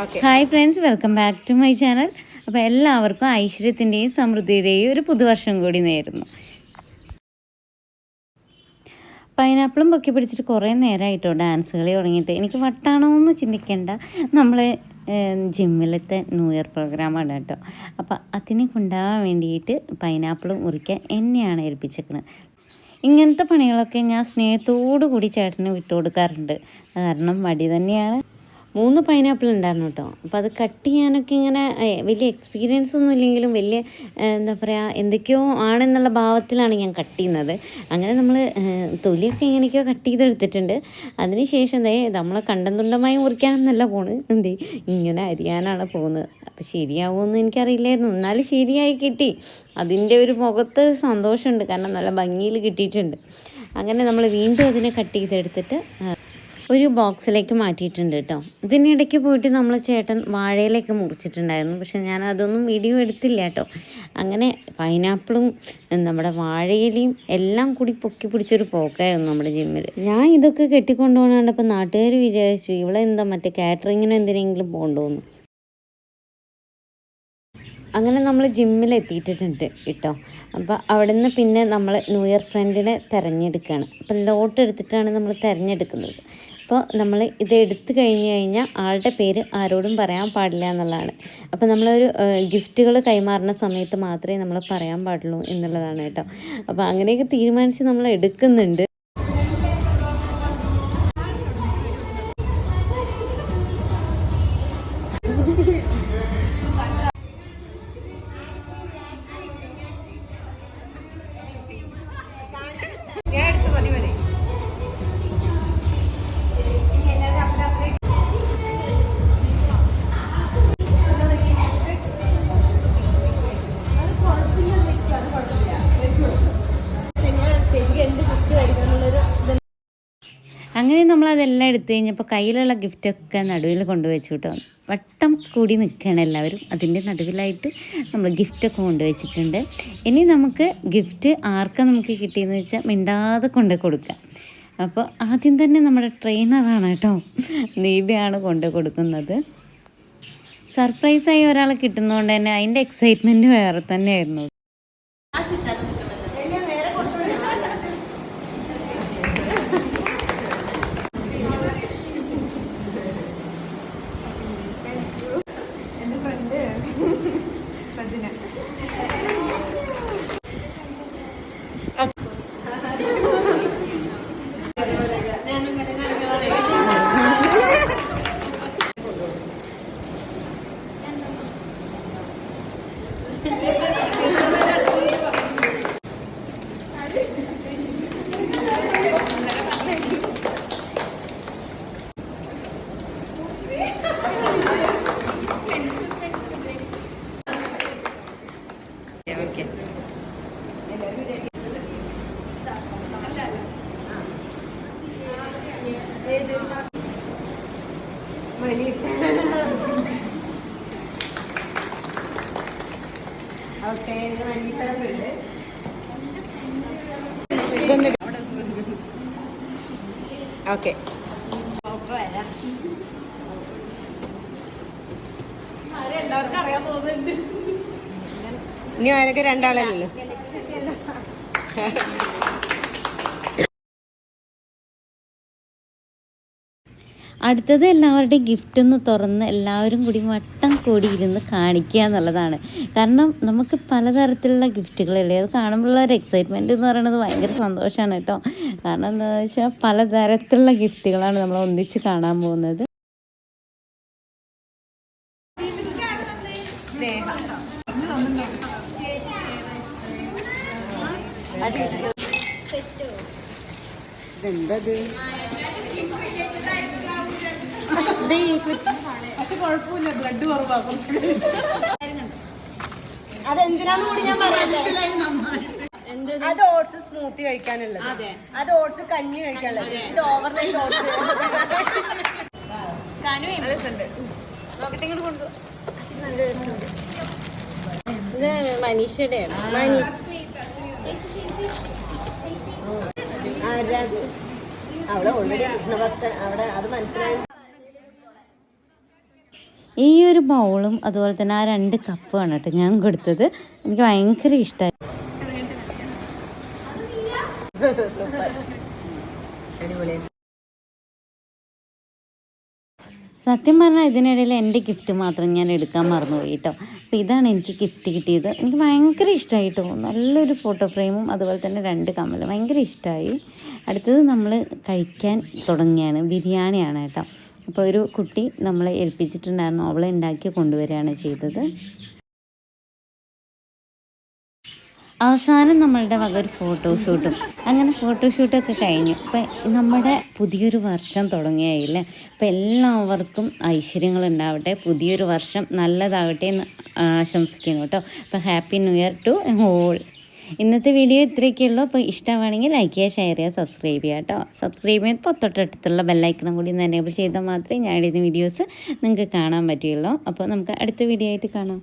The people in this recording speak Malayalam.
Hi friends welcome back to my channel അപ്പോൾ എല്ലാവർക്കും ഐശ്വര്യത്തിന്റെയും സമൃദ്ധിയുടെയും ഒരു പുതുവർഷം കൂടി നേരുന്നു. പൈനാപ്പിളും പൊക്കി പിടിച്ചിട്ട് കുറേ നേരമായിട്ടോ ഡാൻസ് കളി തുടങ്ങിയിട്ട്. എനിക്ക് വട്ടാണോ എന്ന് ചിന്തിക്കേണ്ട. നമ്മൾ ജിമ്മിലത്തെ ന്യൂ ഇയർ പ്രോഗ്രാമാണ് കേട്ടോ. അപ്പോൾ അതിനെ കൊണ്ടാവാൻ വേണ്ടിയിട്ട് പൈനാപ്പിൾ മുറിക്കാൻ എന്നെയാണ് ഏൽപ്പിച്ചേക്കുന്നത് ഇങ്ങനത്തെ പണികളൊക്കെ ഞാൻ സ്നേഹത്തോടു കൂടി ചേട്ടന് വിട്ടു കൊടുക്കാറുണ്ട് കാരണം മടി തന്നെയാണ്. മൂന്ന് പൈനാപ്പിൾ ഉണ്ടായിരുന്നു കേട്ടോ. അപ്പോൾ അത് കട്ട് ചെയ്യാനൊക്കെ ഇങ്ങനെ വലിയ എക്സ്പീരിയൻസ് ഒന്നും ഇല്ലെങ്കിലും വലിയ എന്താ പറയുക എന്തൊക്കെയോ ആണെന്നുള്ള ഭാവത്തിലാണ് ഞാൻ കട്ട് ചെയ്യുന്നത്. അങ്ങനെ നമ്മൾ തൊലിയൊക്കെ എങ്ങനെയൊക്കെയോ കട്ട് ചെയ്തെടുത്തിട്ടുണ്ട്. അതിനുശേഷം ദേ നമ്മൾ കണ്ടന്തുണ്ടമായി മുറിക്കാനെന്നല്ല പോണ്. എന്തേ ഇങ്ങനെ അരിയാനാണ് പോകുന്നത്. അപ്പോൾ ശരിയാവുമെന്ന് എനിക്കറിയില്ലായിരുന്നു. എന്നാലും ശരിയായി കിട്ടി. അതിന്റെ ഒരു മുഖത്ത് സന്തോഷമുണ്ട്. കാരണം നല്ല ഭംഗിയിൽ കിട്ടിയിട്ടുണ്ട്. അങ്ങനെ നമ്മൾ വീണ്ടും അതിനെ കട്ട് ചെയ്തെടുത്തിട്ട് ഒരു ബോക്സിലേക്ക് മാറ്റിയിട്ടുണ്ട് കേട്ടോ. ഇതിനിടയ്ക്ക് പോയിട്ട് നമ്മൾ ചേട്ടൻ വാഴയിലേക്ക് മുറിച്ചിട്ടുണ്ടായിരുന്നു. പക്ഷെ ഞാൻ അതൊന്നും വീഡിയോ എടുത്തില്ല കേട്ടോ. അങ്ങനെ പൈനാപ്പിളും നമ്മുടെ വാഴയിലയും എല്ലാം കൂടി പൊക്കി പിടിച്ചൊരു പോക്കായിരുന്നു നമ്മുടെ ജിമ്മിൽ ഞാൻ ഇതൊക്കെ കെട്ടിക്കൊണ്ടുപോകണ കണ്ടപ്പോൾ നാട്ടുകാർ വിചാരിച്ചു ഇവളെ എന്താ മറ്റേ കാറ്ററിങ്ങിനോ എന്തിനെങ്കിലും പോകണ്ടോന്ന് അങ്ങനെ നമ്മൾ ജിമ്മിൽ എത്തിയിട്ടുണ്ട് കേട്ടോ അപ്പോൾ അവിടെ നിന്ന് പിന്നെ നമ്മൾ ന്യൂ ഇയർ ഫ്രണ്ടിനെ തിരഞ്ഞെടുക്കുകയാണ് അപ്പം ലോട്ട് എടുത്തിട്ടാണ് നമ്മൾ തിരഞ്ഞെടുക്കുന്നത്. അപ്പോൾ നമ്മൾ ഇത് എടുത്തു കഴിഞ്ഞ് കഴിഞ്ഞാൽ ആളുടെ പേര് ആരോടും പറയാൻ പാടില്ല എന്നുള്ളതാണ്. അപ്പോൾ നമ്മളൊരു ഗിഫ്റ്റുകൾ കൈമാറുന്ന സമയത്ത് മാത്രമേ നമ്മൾ പറയാൻ പാടുള്ളൂ എന്നുള്ളതാണ് കേട്ടോ അപ്പോൾ അങ്ങനെയൊക്കെ തീരുമാനിച്ച് നമ്മൾ എടുക്കുന്നുണ്ട്. അതെല്ലാം എടുത്തു കഴിഞ്ഞപ്പോൾ കയ്യിലുള്ള ഗിഫ്റ്റൊക്കെ നടുവിൽ കൊണ്ടുവച്ചു കേട്ടോ വട്ടം കൂടി നിൽക്കുകയാണ് എല്ലാവരും. അതിന്റെ നടുവിലായിട്ട് നമ്മൾ ഗിഫ്റ്റൊക്കെ കൊണ്ടുവച്ചിട്ടുണ്ട്. ഇനി നമുക്ക് ഗിഫ്റ്റ് ആർക്കാ നമുക്ക് കിട്ടിയെന്ന് വെച്ചാൽ മിണ്ടാതെ കൊണ്ട് കൊടുക്കാം. അപ്പോൾ ആദ്യം തന്നെ നമ്മുടെ ട്രെയിനറാണ് കേട്ടോ നീബിയാണ് കൊണ്ട് കൊടുക്കുന്നത്. സർപ്രൈസായി ഒരാളെ കിട്ടുന്നതുകൊണ്ട് തന്നെ അതിന്റെ എക്സൈറ്റ്മെന്റ് വേറെ തന്നെയായിരുന്നു. ഓക്കെ. ഇനി ആരൊക്കെ രണ്ടാളല്ലോ അടുത്തത് എല്ലാവരുടെയും ഗിഫ്റ്റ് ഒന്ന് തുറന്ന് എല്ലാവരും കൂടി വട്ടം കൂടി ഇരുന്ന് കാണിക്കുക എന്നുള്ളതാണ്. കാരണം നമുക്ക് പലതരത്തിലുള്ള ഗിഫ്റ്റുകളല്ലേ അത് കാണുമ്പോഴുള്ള ഒരു എക്സൈറ്റ്മെന്റ് എന്ന് പറയുന്നത് ഭയങ്കര സന്തോഷമാണ് കേട്ടോ. കാരണം എന്താണെന്ന് വെച്ചാൽ പലതരത്തിലുള്ള ഗിഫ്റ്റുകളാണ് നമ്മൾ ഒന്നിച്ച് കാണാൻ പോകുന്നത്. ഇതെന്തത്? അതെന്തിനാന്ന് കൂടി ഞാൻ പറയാം അത് ഓട്സ് സ്മൂത്തി കഴിക്കാനുള്ളത്. അത്. ഓട്സ് കഞ്ഞി കഴിക്കാനുള്ളത്. ഇത് ഓവർനൈറ്റ് ഓട്സ് ഇത് മനീഷയുടെ മനീഷ് ആരാത് അവിടെ ഓൾറെഡി കൃഷ്ണഭക്തൻ അവിടെ അത് മനസ്സിലായി. ഈ ഒരു ബൗളും അതുപോലെ തന്നെ ആ രണ്ട് കപ്പുമാണ് കേട്ടോ ഞാൻ കൊടുത്തത്. എനിക്ക് ഭയങ്കര ഇഷ്ടമായി അടിപൊളി സത്യം പറഞ്ഞാൽ ഇതിനിടയിൽ എന്റെ ഗിഫ്റ്റ് മാത്രം ഞാൻ എടുക്കാൻ മറന്നുപോയി കേട്ടോ അപ്പോൾ ഇതാണ് എനിക്ക് ഗിഫ്റ്റ് കിട്ടിയത്. എനിക്ക് ഭയങ്കര ഇഷ്ടമായി കേട്ടോ നല്ലൊരു ഫോട്ടോ ഫ്രെയിമും അതുപോലെ തന്നെ രണ്ട് കമ്മലും ഭയങ്കര ഇഷ്ടമായി. അടുത്തത് നമ്മൾ കഴിക്കാൻ തുടങ്ങിയാണ് ബിരിയാണിയാണ് കേട്ടോ അപ്പോൾ ഒരു കുട്ടി നമ്മളെ ഏൽപ്പിച്ചിട്ടുണ്ടായിരുന്നു. അവളെ ഉണ്ടാക്കി കൊണ്ടുവരികയാണ് ചെയ്തത്. അവസാനം നമ്മളുടെ വക ഒരു ഫോട്ടോഷൂട്ടും അങ്ങനെ ഫോട്ടോഷൂട്ടൊക്കെ കഴിഞ്ഞു. ഇപ്പം നമ്മുടെ പുതിയൊരു വർഷം തുടങ്ങിയായില്ലേ? അപ്പം എല്ലാവർക്കും ഐശ്വര്യങ്ങൾ ഉണ്ടാവട്ടെ. പുതിയൊരു വർഷം നല്ലതാകട്ടെ എന്ന് ആശംസിക്കുന്നു കേട്ടോ. അപ്പം happy new year to all ഇന്നത്തെ വീഡിയോ ഇത്രയൊക്കെ ഉള്ളൂ. അപ്പോൾ ഇഷ്ടമാണെങ്കിൽ ലൈക്ക് ചെയ്യുക ഷെയർ ചെയ്യുക സബ്സ്ക്രൈബ് ചെയ്യുക കേട്ടോ. സബ്സ്ക്രൈബ് ചെയ്യുമ്പോൾ തൊട്ടടുത്തുള്ള ബെല്ലൈക്കണം കൂടി ഒന്ന് എനേബിൾ ചെയ്താൽ മാത്രമേ ഞാൻ ഇടുന്ന വീഡിയോസ് നിങ്ങൾക്ക് കാണാൻ പറ്റുകയുള്ളൂ. അപ്പോൾ നമുക്ക് അടുത്ത വീഡിയോ ആയിട്ട് കാണാം.